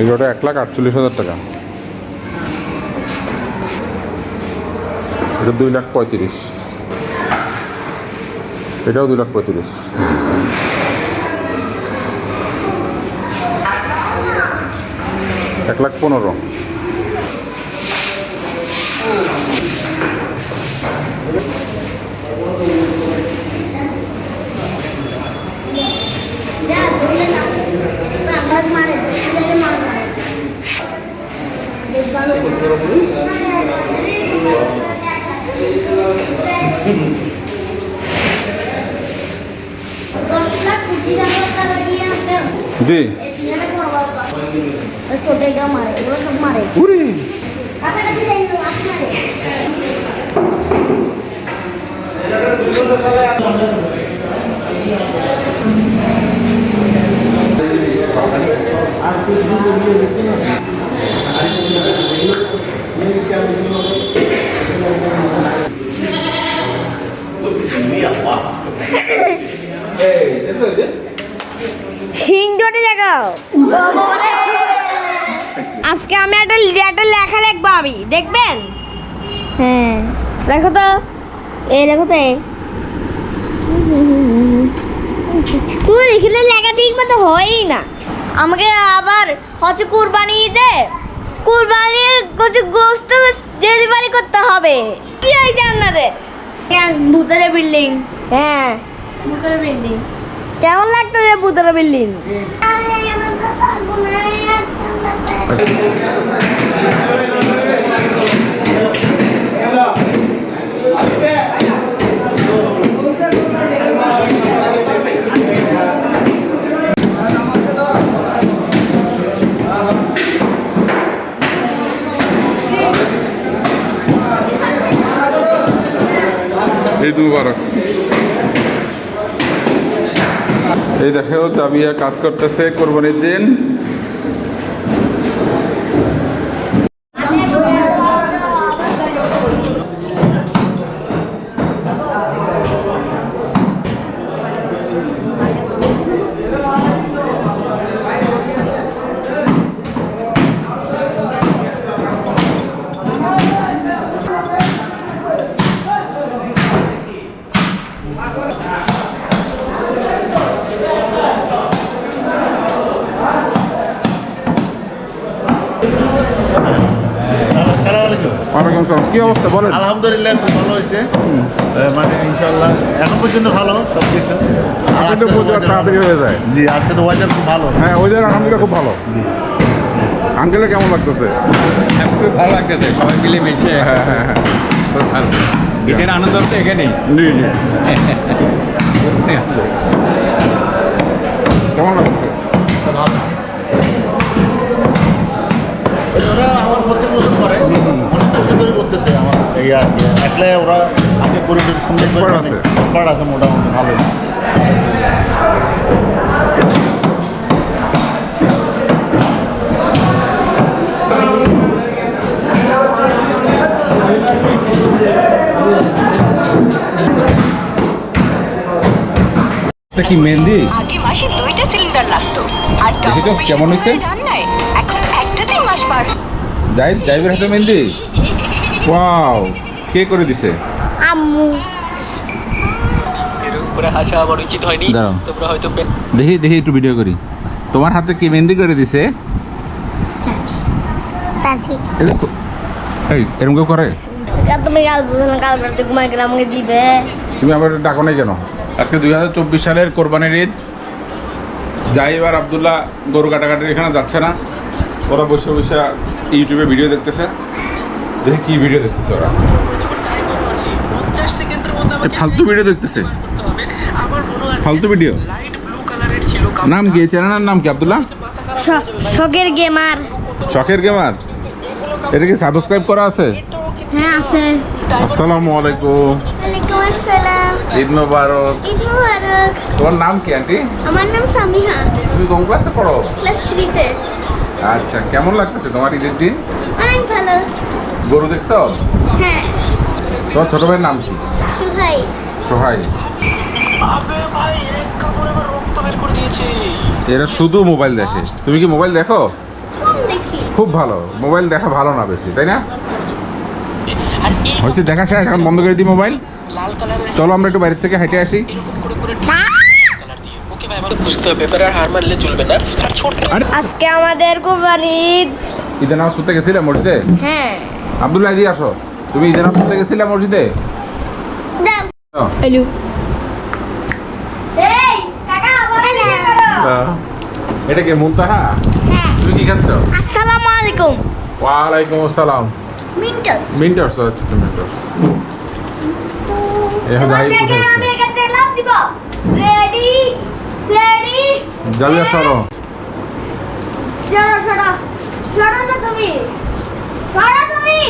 এই জোড়া এক লাখ আটচল্লিশ হাজার টাকা। এটা দুই লাখ পঁয়ত্রিশ। এটাও দুই লাখ পঁয়ত্রিশ। এক লাখ পনেরো। জি ছোট এটা মারে এগুলো সব মারে উরি কাছাকাছি যাই না আপনি মারে সিংহটা দেখাও আজকে আমি একটা একটা লেখা লিখব আমি দেখবেন? হ্যাঁ। দেখো তো। এই দেখো তো এই। তুই লিখলে লেখা ঠিক মতো হয়ই না। আমাকে আবার হচ্ছে কুরবানি ঈদে কুরবানির কিছু গোস্ত ডেলিভারি করতে হবে। কি হয়েছে আপনাদের? ভূতের বিল্ডিং হ্যাঁ। ভূতের বিল্ডিং কেমন লাগতেছে ভূতের বিল্ডিং এই মুবারক এই দেখো জাবিয়া কাজ করতেছে কোরবানির দিন। ওয়ালাইকুম আসসালাম কি অবস্থা? বলেন। আলহামদুলিল্লাহ খুব ভালো হয়েছে। মানে ইনশাল্লাহ এখন পর্যন্ত ভালো সব কিছু আর তো আজকে তো পুজো তাড়াতাড়ি হয়ে যায়। জি আজকে তো ওয়েদার খুব ভালো। হ্যাঁ ওইদের আলহামদুলিল্লাহ খুব ভালো। আঙ্কেলে কেমন লাগতেছে? হ্যাঁ, খুব ভালো লাগতেছে সবাই মিলে মিশে হ্যাঁ হ্যাঁ হ্যাঁ। খুব ভালো। ঈদের আনন্দ তো এখানেই। জি জি। ওরা আগে করে করে সুন্দর করে আছে। মোটামুটি ভালো এটা কি মেহেন্দি? আগে মাসে দুইটা সিলিন্ডার লাগতো। আর দেখি তো, কেমন হয়েছে? রান্নায় এখন একটাতেই মাস পার। যাই যাইবের হাতে মেহেন্দি? ওয়াও কে করে দিছে? আম্মু। করে হাসা আমার উচিত হয়নি। তোমরা হয়তো দেখি দেখি একটু ভিডিও করি। তোমার হাতে কি মেহেন্দি করে দিছে? তাছি এই দেখো। এই এরকম কেউ করে? তুমি দিবে। আবার ডাকো নাই কেন? আজকে দুই হাজার চব্বিশ সালের কোরবানির ঈদ। জাহিব আর আবদুল্লাহ গরু কাটাকাটির এখানে যাচ্ছে না। ওরা বসে বসে ইউটিউবে ভিডিও দেখতেছে। দেখি কি ভিডিও দেখতেছে ওরা। সেকেন্ডের মধ্যে এ ফালতু ভিডিও দেখতেছে। আমার মনে আছে ফালতু ভিডিও লাইট ব্লু কালারের ছিল নাম কি? চ্যানেলের নাম কি আবদুল্লাহ? শখের গেমার শখের গেমার এটা কি সাবস্ক্রাইব করা আছে? হ্যাঁ আছে। আসসালামু আলাইকুম। ওয়ালাইকুম আসসালাম। ঈদ মোবারক। ঈদ মুবারক। তোমার নাম কি আন্টি? আমার নাম সামিহা। তুমি কোন ক্লাসে পড়ো? ক্লাস থ্রিতে আচ্ছা কেমন লাগতেছে তোমার ঈদের দিন? অনেক ভালো। গরু দেখছ? হ্যাঁ। তোমার ছোট ভাইয়ের নাম কি? সুহাই। সোহাই। আবে ভাই এক কাপড় এবার রক্ত বের করে দিয়েছে। এরা শুধু মোবাইল দেখে। তুমি কি মোবাইল দেখো? কম দেখি। খুব ভালো। মোবাইল দেখা ভালো না বেশি তাই না? আর হয়েছে দেখা শেষ এখন বন্ধ করে দিই মোবাইল। চলো আমরা একটু বাইরের থেকে হেঁটে আসি। দিয়ে। আজকে আমাদের কোরবানি ঈদ। ঈদের নামাজ পড়তে গেছিলে মসজিদে? হ্যাঁ। আবদুল্লাহ এদিকে আসো। তুমি ঈদের নামাজ পড়তে গেছিলে মসজিদে? হ্যালো। এই কাকা বলে আহ, এটা কি মুনতাহা? হ্যাঁ। তুমি কি খাচ্ছ? আসসালামু আলাইকুম। ওয়ালাইকুম আসসালাম। মিন্টাস। মিন্টার্স আচ্ছা এখন যাই দেখেন কোথায় আমি এখানে লাভ দিব। রেডি রেডি যাবি সরো। সরো সরো। সরো না তুমি। সরো তুমি।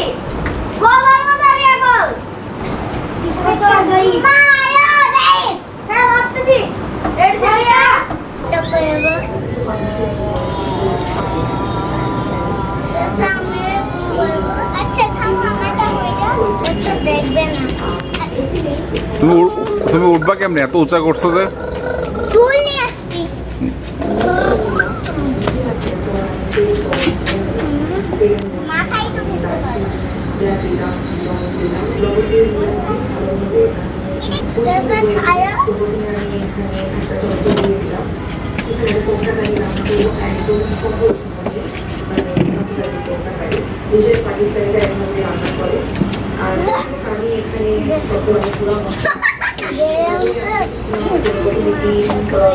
তুমি তুমি উঠবা কেমনে? এত উঁচা করছ যে? চুল নিয়ে নিজের পাকিস্তানিটা একভাবে রান্না করে আর আমি এখানে শত অনেকগুলো মশলা ডিম বা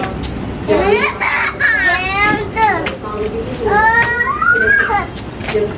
পাউরুটি কিছু জাস্ট